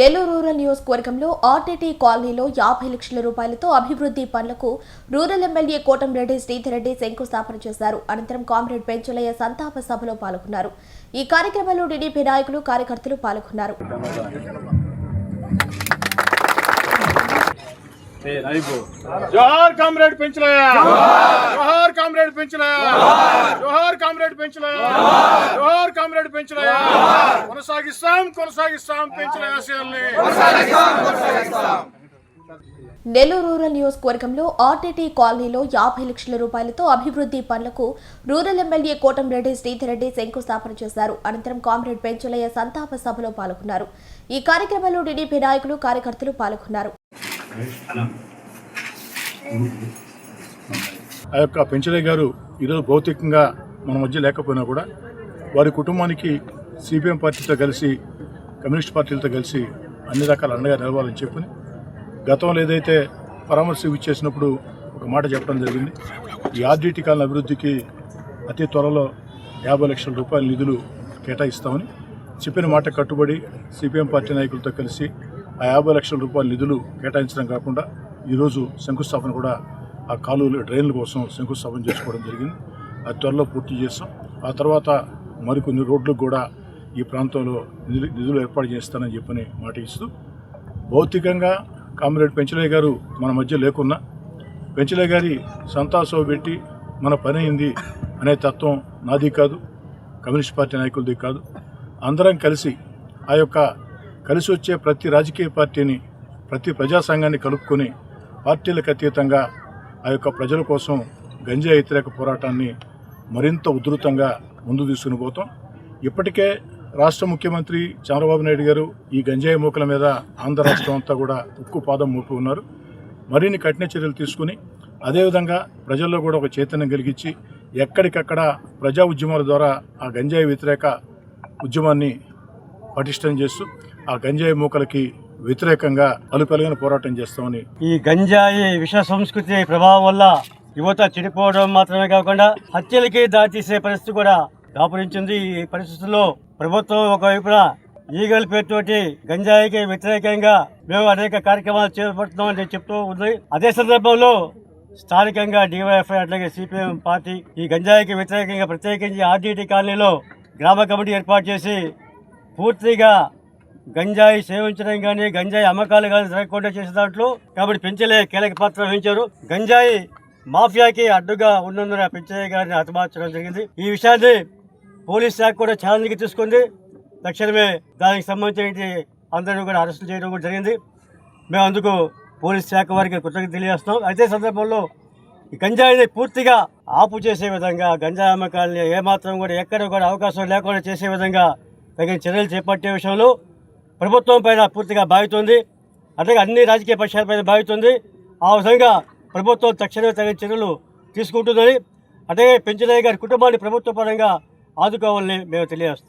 Nellore rural నియోజకవర్గంలో RTT కాలనీలో యాభై లక్షల రూపాయలతో అభివృద్ధి పనులకు రూరల్ ఎమ్మెల్యే కోటంరెడ్డి శ్రీధర్రెడ్డి శంకుస్థాపన చేశారు. అనంతరం కామ్రేడ్ పెంచులయ్య సంతాప సభలో పాల్గొన్నారు. ఈ కార్యక్రమంలో టీడీపీ నాయకులు కార్యకర్తలు పాల్గొన్నారు. జోహార్ కామ్రేడ్ పెంచలయ్య. జోహార్. కామ్రేడ్ పెంచలయ్య. జోహార్. కామ్రేడ్ పెంచలయ్య. జోహార్. కామ్రేడ్ పెంచలయ్య. కొనసాగిస్తాం కొనసాగిస్తాం పెంచలయ్య ఆశయాల్ని నెల్లూరు రూరల్ నియోజకవర్గంలో ఆర్టీటీ కాలనీలో యాభై లక్షల రూపాయలతో అభివృద్ధి పనులకు రూరల్ ఎమ్మెల్యే కోటంరెడ్డి శ్రీధర్ రెడ్డి శంకుస్థాపన చేశారు. అనంతరం కామ్రేడ్ పెంచులయ్య సంతాప సభలో పాల్గొన్నారు. ఈ కార్యక్రమంలో టీడీపీ నాయకులు కార్యకర్తలు పాల్గొన్నారు. ఆ యొక్క పెంచలే గారు ఈరోజు భౌతికంగా మన మధ్య లేకపోయినా కూడా వారి కుటుంబానికి సిపిఎం పార్టీతో కలిసి కమ్యూనిస్ట్ పార్టీలతో కలిసి అన్ని రకాల అండగా నిలవాలని చెప్పని గతంలో ఏదైతే పరామర్శ ఇచ్చేసినప్పుడు ఒక మాట చెప్పడం జరిగింది. ఈ ఆర్డీటీ కాలం అభివృద్ధికి అతి త్వరలో యాభై లక్షల రూపాయల నిధులు కేటాయిస్తామని చెప్పిన మాట కట్టుబడి సిపిఎం పార్టీ నాయకులతో కలిసి ఆ యాభై లక్షల రూపాయల నిధులు కేటాయించడం కాకుండా ఈరోజు శంకుస్థాపన కూడా ఆ కాలువలు డ్రైన్ల కోసం శంకుస్థాపన చేసుకోవడం జరిగింది. అది త్వరలో పూర్తి చేస్తాం. ఆ తర్వాత మరికొన్ని రోడ్లకు కూడా ఈ ప్రాంతంలో నిధులు నిధులు ఏర్పాటు చేస్తానని చెప్పని మాట ఇస్తూ భౌతికంగా కామ్రేడ్ పెంచలయ్య గారు మన మధ్య లేకున్నా పెంచలయ్య గారి సంతాసో పెట్టి మన పని అయింది అనే తత్వం నాది కాదు. కమ్యూనిస్ట్ పార్టీ నాయకులది కాదు. అందరం కలిసి ఆ యొక్క కలిసి వచ్చే ప్రతి రాజకీయ పార్టీని ప్రతి ప్రజా సంఘాన్ని కలుపుకొని పార్టీలకు అతీతంగా ఆ యొక్క ప్రజల కోసం గంజా వ్యతిరేక పోరాటాన్ని మరింత ఉధృతంగా ముందు తీసుకుని పోతాం. ఇప్పటికే రాష్ట్ర ముఖ్యమంత్రి చంద్రబాబు నాయుడు గారు ఈ గంజాయి మూకల మీద ఆంధ్ర రాష్ట్రం అంతా కూడా ఉక్కు పాదం మోపి ఉన్నారు. మరిన్ని కఠిన చర్యలు తీసుకుని అదేవిధంగా ప్రజల్లో కూడా ఒక చైతన్యం కలిగించి ఎక్కడికక్కడ ప్రజా ఉద్యమాల ద్వారా ఆ గంజాయి వ్యతిరేక ఉద్యమాన్ని పటిష్టం చేస్తూ ఆ గంజాయి మూకలకి వ్యతిరేకంగా అలుపెలగిన పోరాటం చేస్తామని ఈ గంజాయి విష సంస్కృతి ప్రభావం వల్ల యువత చెడిపోవడం మాత్రమే కాకుండా హత్యలకి దారితీసే పరిస్థితి కూడా దాపురించింది. ఈ పరిస్థితుల్లో ప్రభుత్వం ఒకవైపున ఈగల్ పేరుతోటి గంజాయికి వ్యతిరేకంగా మేము అనేక కార్యక్రమాలు చేపడుతున్నామని చెప్తూ ఉంది. అదే సందర్భంలో స్థానికంగా డివైఎఫ్ఐ అట్లాగే సిపిఎం పార్టీ ఈ గంజాయికి వ్యతిరేకంగా ప్రత్యేకించి ఆర్డీటీ కాలనీలో గ్రామ కమిటీ ఏర్పాటు చేసి పూర్తిగా గంజాయి సేవించడం కానీ గంజాయి అమ్మకాలు కానీ జరగకుండా చేసే దాంట్లో కాబట్టి పెంచలే కీలక పాత్ర వహించారు. గంజాయి మాఫియాకి అడ్డుగా ఉన్నందున పెంచయ్య గారిని హతమార్చడం జరిగింది. ఈ విషయాన్ని పోలీస్ శాఖ కూడా ఛాలెంజ్కి తీసుకుంది. తక్షణమే దానికి సంబంధించిన అందరినీ కూడా అరెస్టు చేయడం కూడా జరిగింది. మేము అందుకు పోలీస్ శాఖ వారికి కృతజ్ఞత తెలియజేస్తున్నాం. అయితే సందర్భంలో ఈ గంజాయిని పూర్తిగా ఆపు చేసే విధంగా గంజాయి అమ్మకాలని ఏమాత్రం కూడా ఎక్కడ కూడా అవకాశం లేకుండా చేసే విధంగా తగిన చర్యలు చేపట్టే విషయంలో ప్రభుత్వం పైన పూర్తిగా బాగుతుంది అట్లాగే అన్ని రాజకీయ పక్షాలపైన బాగుతుంది ఆ విధంగా ప్రభుత్వం తక్షణమే తగిన చర్యలు తీసుకుంటుందని అట్లాగే పెంచలయ్య గారి కుటుంబాన్ని ప్రభుత్వ పరంగా ఆదుకోవాలని మేము తెలియజేస్తాం